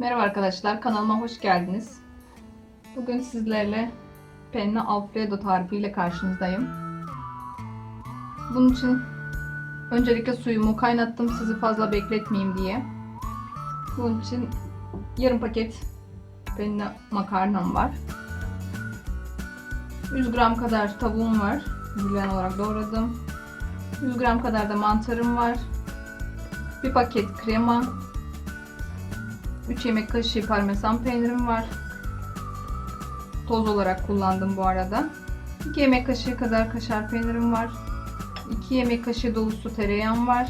Merhaba arkadaşlar, kanalıma hoş geldiniz. Bugün sizlerle penne alfredo tarifiyle karşınızdayım. Bunun için öncelikle suyumu kaynattım sizi fazla bekletmeyeyim diye. Bunun için yarım paket penne makarnam var. 100 gram kadar tavuğum var. Julian olarak doğradım. 100 gram kadar da mantarım var. Bir paket krema, 3 yemek kaşığı parmesan peynirim var. Toz olarak kullandım bu arada. 2 yemek kaşığı kadar kaşar peynirim var. 2 yemek kaşığı dolusu tereyağım var.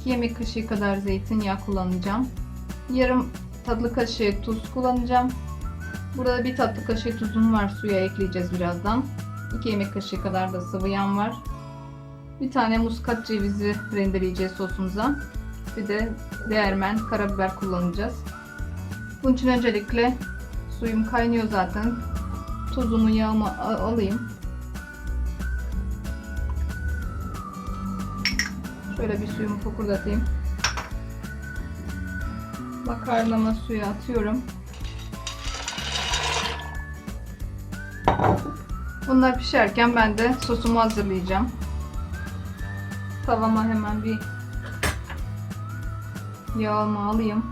2 yemek kaşığı kadar zeytinyağı kullanacağım. Yarım tatlı kaşığı tuz kullanacağım. Burada bir tatlı kaşığı tuzum var. Suya ekleyeceğiz birazdan. 2 yemek kaşığı kadar da sıvı yağım var. Bir tane muskat cevizi rendeleyeceğiz sosumuza. Bir de değermen karabiber kullanacağız. Bunun için öncelikle suyum kaynıyor zaten. Tuzumu yağımı alayım. Şöyle bir suyumu fokurdatayım. Makarnama suyu atıyorum. Bunlar pişerken ben de sosumu hazırlayacağım. Tavama hemen bir yağımı alayım.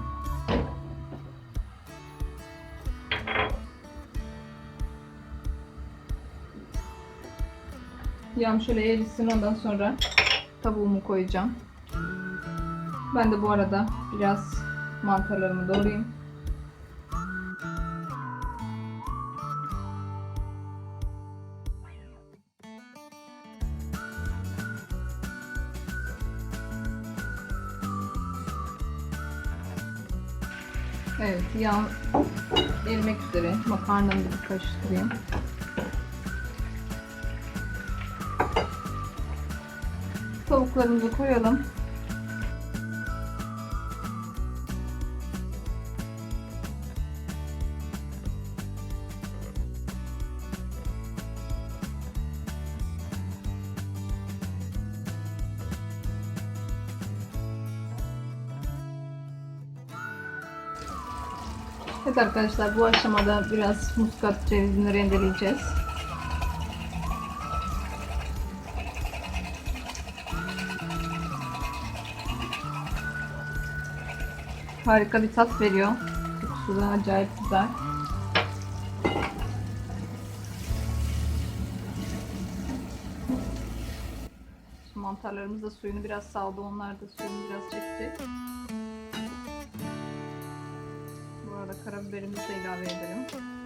Yağım şöyle erisin ondan sonra tavuğumu koyacağım. Ben de bu arada biraz mantarlarımı doğrayayım. Evet, yağ erimek üzere. Makarnamı bir karıştırayım. Tavuklarımızı koyalım. Evet arkadaşlar bu aşamada biraz muskat cevizini rendeleyeceğiz. Harika bir tat veriyor. Kokusu da acayip güzel. Şimdi mantarlarımız da suyunu biraz saldı. Onlar da suyunu biraz çekecek. Arada karabiberimizi de ilave edelim.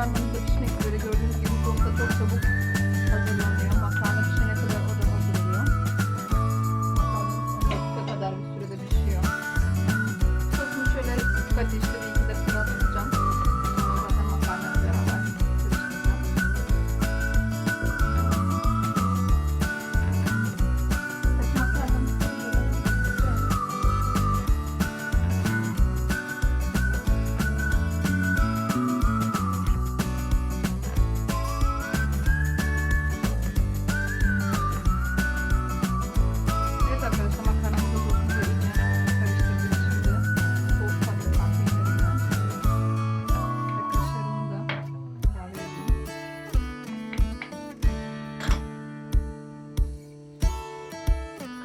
Makarnamız da pişmek üzere gördüğünüz gibi sos da çok çabuk hazırlanıyor. Makarna pişene kadar o da hazır oluyor. Bakalım dakika kadar bir sürede pişiyor. Sosumu şöyle kısık ateşte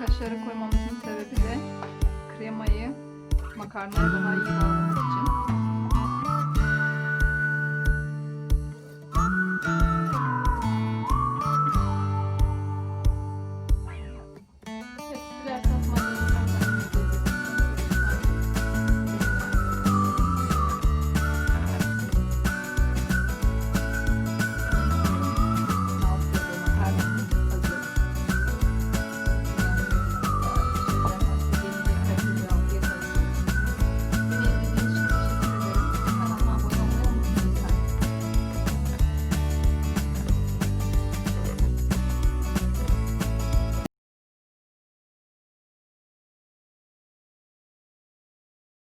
Kaşarı koymamızın sebebi de kremayı makarnaya daha iyi bağlamak için.